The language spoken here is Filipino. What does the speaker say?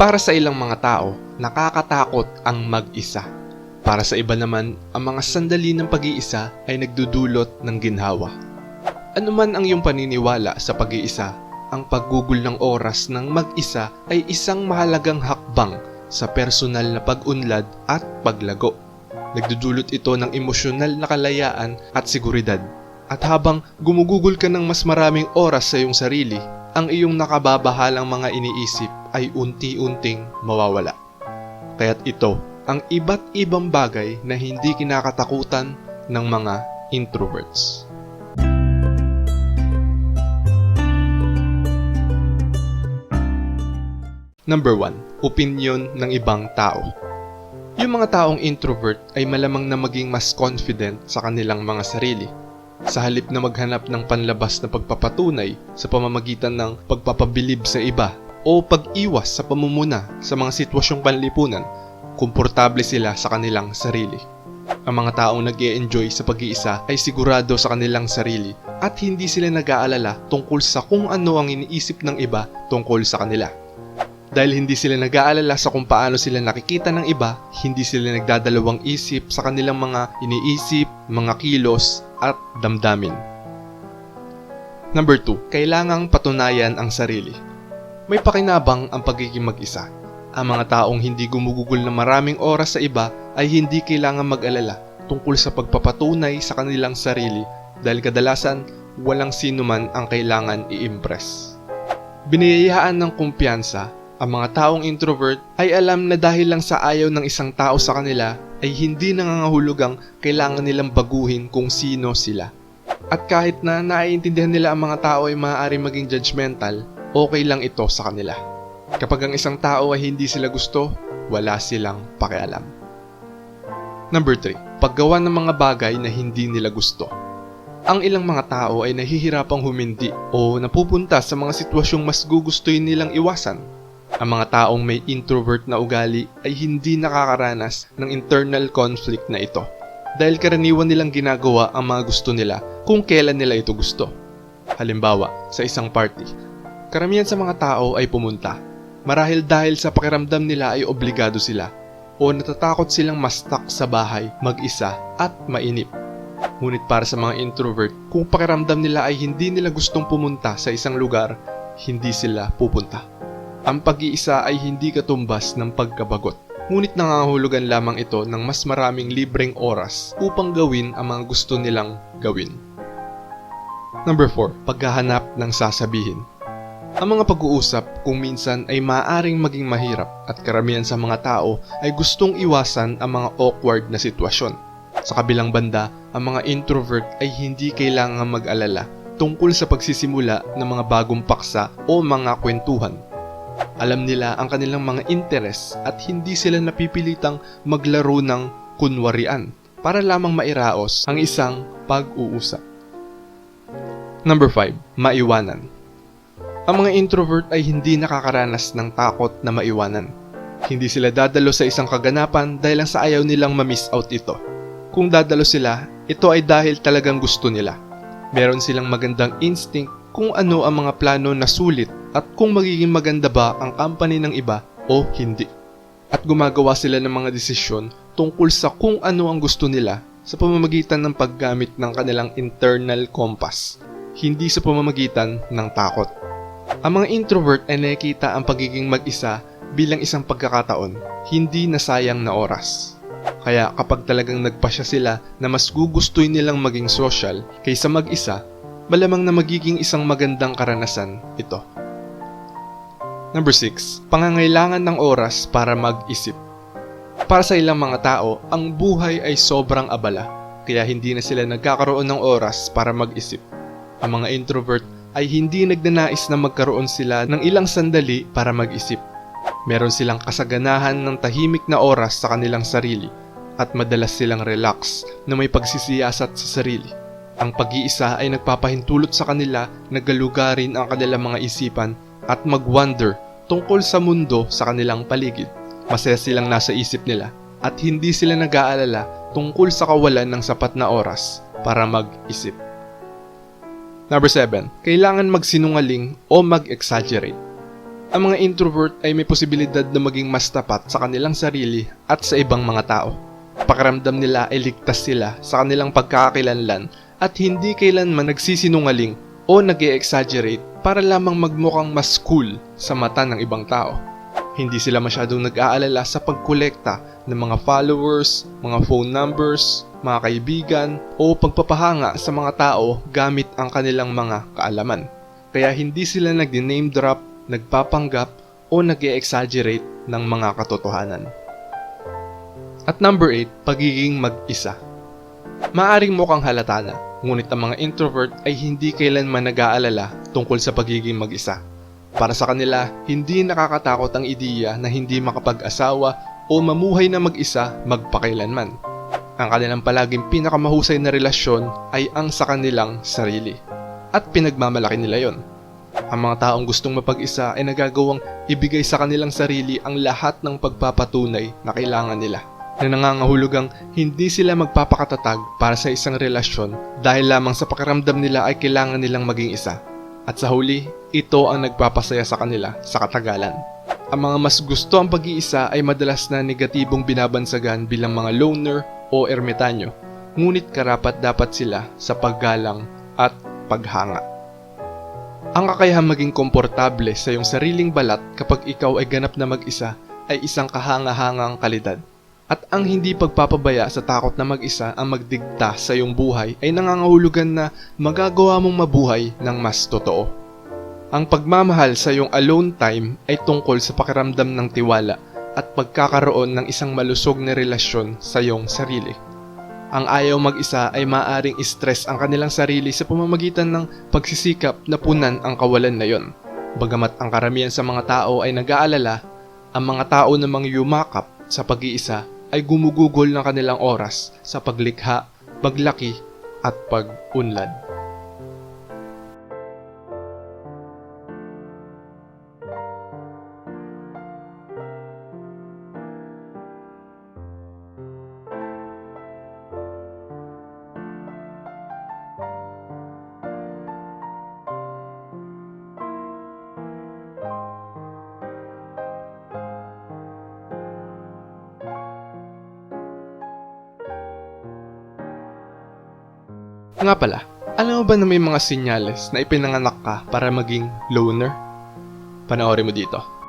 Para sa ilang mga tao, nakakatakot ang mag-isa. Para sa iba naman, ang mga sandali ng pag-iisa ay nagdudulot ng ginhawa. Ano man ang iyong paniniwala sa pag-iisa, ang paggugol ng oras ng mag-isa ay isang mahalagang hakbang sa personal na pag-unlad at paglago. Nagdudulot ito ng emosyonal na kalayaan at seguridad. At habang gumugugol ka ng mas maraming oras sa iyong sarili, ang iyong nakababahalang mga iniisip ay unti-unting mawawala. Kaya't ito ang iba't ibang bagay na hindi kinakatakutan ng mga introverts. Number 1. Opinion ng ibang tao. Yung mga taong introvert ay malamang na maging mas confident sa kanilang mga sarili. Sa halip na maghanap ng panlabas na pagpapatunay sa pamamagitan ng pagpapabilib sa iba o pag-iwas sa pamumuna sa mga sitwasyong panlipunan, komportable sila sa kanilang sarili. Ang mga taong nag enjoy sa pag-iisa ay sigurado sa kanilang sarili at hindi sila nag-aalala tungkol sa kung ano ang iniisip ng iba tungkol sa kanila. Dahil hindi sila nag-aalala sa kung paano sila nakikita ng iba, hindi sila nagdadalawang isip sa kanilang mga iniisip, mga kilos, at damdamin. Number 2. Kailangang patunayan ang sarili. May pakinabang ang pagiging mag-isa. Ang mga taong hindi gumugugol ng maraming oras sa iba ay hindi kailangan mag-alala tungkol sa pagpapatunay sa kanilang sarili dahil kadalasan walang sino man ang kailangan i-impress. Biniyayaan ng kumpiyansa ang mga taong introvert ay alam na dahil lang sa ayaw ng isang tao sa kanila ay hindi nangangahulugang kailangan nilang baguhin kung sino sila. At kahit na naiintindihan nila ang mga tao ay maaari maging judgmental, okay lang ito sa kanila. Kapag ang isang tao ay hindi sila gusto, wala silang pakialam. Number 3. Paggawa ng mga bagay na hindi nila gusto. Ang ilang mga tao ay nahihirapang humindi o napupunta sa mga sitwasyong mas gugustuhin nilang iwasan ang mga taong may introvert na ugali ay hindi nakakaranas ng internal conflict na ito dahil karaniwan nilang ginagawa ang mga gusto nila kung kailan nila ito gusto. Halimbawa, sa isang party, karamihan sa mga tao ay pumunta marahil dahil sa pakiramdam nila ay obligado sila o natatakot silang mastak sa bahay mag-isa at mainip. Ngunit para sa mga introvert, kung pakiramdam nila ay hindi nila gustong pumunta sa isang lugar, hindi sila pupunta. Ang pag-iisa ay hindi katumbas ng pagkabagot. Ngunit nangangahulugan lamang ito ng mas maraming libreng oras upang gawin ang mga gusto nilang gawin. Number 4. Paghahanap ng sasabihin. Ang mga pag-uusap kung minsan ay maaaring maging mahirap at karamihan sa mga tao ay gustong iwasan ang mga awkward na sitwasyon. Sa kabilang banda, ang mga introvert ay hindi kailangan mag-alala tungkol sa pagsisimula ng mga bagong paksa o mga kwentuhan alam nila ang kanilang mga interes at hindi sila napipilitang maglaro ng kunwarian para lamang mairaos ang isang pag-uusap. Number 5. Maiwanan Ang mga introvert ay hindi nakakaranas ng takot na maiwanan. Hindi sila dadalo sa isang kaganapan dahil lang sa ayaw nilang ma-miss out ito. Kung dadalo sila, ito ay dahil talagang gusto nila. Meron silang magandang instinct kung ano ang mga plano na sulit at kung magiging maganda ba ang company ng iba o hindi. At gumagawa sila ng mga desisyon tungkol sa kung ano ang gusto nila sa pamamagitan ng paggamit ng kanilang internal compass, hindi sa pamamagitan ng takot. Ang mga introvert ay nakikita ang pagiging mag-isa bilang isang pagkakataon, hindi na sayang na oras. Kaya kapag talagang nagpasya sila na mas gugustuhin nilang maging social kaysa mag-isa, malamang na magiging isang magandang karanasan ito. Number 6. Pangangailangan ng oras para mag-isip. Para sa ilang mga tao, ang buhay ay sobrang abala, kaya hindi na sila nagkakaroon ng oras para mag-isip. Ang mga introvert ay hindi nagnanais na magkaroon sila ng ilang sandali para mag-isip. Meron silang kasaganahan ng tahimik na oras sa kanilang sarili at madalas silang relax na may pagsisiyasat sa sarili. Ang pag-iisa ay nagpapahintulot sa kanila na galugarin ang kanilang mga isipan at mag-wonder tungkol sa mundo sa kanilang paligid. Masaya silang nasa isip nila at hindi sila nag-aalala tungkol sa kawalan ng sapat na oras para mag-isip. Number 7. Kailangan magsinungaling o mag-exaggerate. Ang mga introvert ay may posibilidad na maging mas tapat sa kanilang sarili at sa ibang mga tao. Pakiramdam nila ay ligtas sila sa kanilang pagkakakilanlan at hindi kailanman nagsisinungaling o nag exaggerate para lamang magmukhang mas cool sa mata ng ibang tao. Hindi sila masyadong nag-aalala sa pagkolekta ng mga followers, mga phone numbers, mga kaibigan o pagpapahanga sa mga tao gamit ang kanilang mga kaalaman. Kaya hindi sila nag-name drop, nagpapanggap o nag exaggerate ng mga katotohanan. At number 8, pagiging mag-isa. Maaring mukhang halata na, ngunit ang mga introvert ay hindi kailanman nag-aalala tungkol sa pagiging mag-isa. Para sa kanila, hindi nakakatakot ang ideya na hindi makapag-asawa o mamuhay na mag-isa magpakailanman. Ang kanilang palaging pinakamahusay na relasyon ay ang sa kanilang sarili. At pinagmamalaki nila yon. Ang mga taong gustong mapag-isa ay nagagawang ibigay sa kanilang sarili ang lahat ng pagpapatunay na kailangan nila na nangangahulugang hindi sila magpapakatatag para sa isang relasyon dahil lamang sa pakiramdam nila ay kailangan nilang maging isa. At sa huli, ito ang nagpapasaya sa kanila sa katagalan. Ang mga mas gusto ang pag-iisa ay madalas na negatibong binabansagan bilang mga loner o ermitanyo, ngunit karapat dapat sila sa paggalang at paghanga. Ang kakayahang maging komportable sa iyong sariling balat kapag ikaw ay ganap na mag-isa ay isang kahanga-hangang kalidad. At ang hindi pagpapabaya sa takot na mag-isa ang magdigta sa iyong buhay ay nangangahulugan na magagawa mong mabuhay ng mas totoo. Ang pagmamahal sa iyong alone time ay tungkol sa pakiramdam ng tiwala at pagkakaroon ng isang malusog na relasyon sa iyong sarili. Ang ayaw mag-isa ay maaring stress ang kanilang sarili sa pamamagitan ng pagsisikap na punan ang kawalan na yon. Bagamat ang karamihan sa mga tao ay nag-aalala, ang mga tao na mga yumakap sa pag-iisa ay gumugugol ng kanilang oras sa paglikha, paglaki at pag-unlad. Nga pala, alam mo ba na may mga sinyales na ipinanganak ka para maging loner? Panoorin mo dito.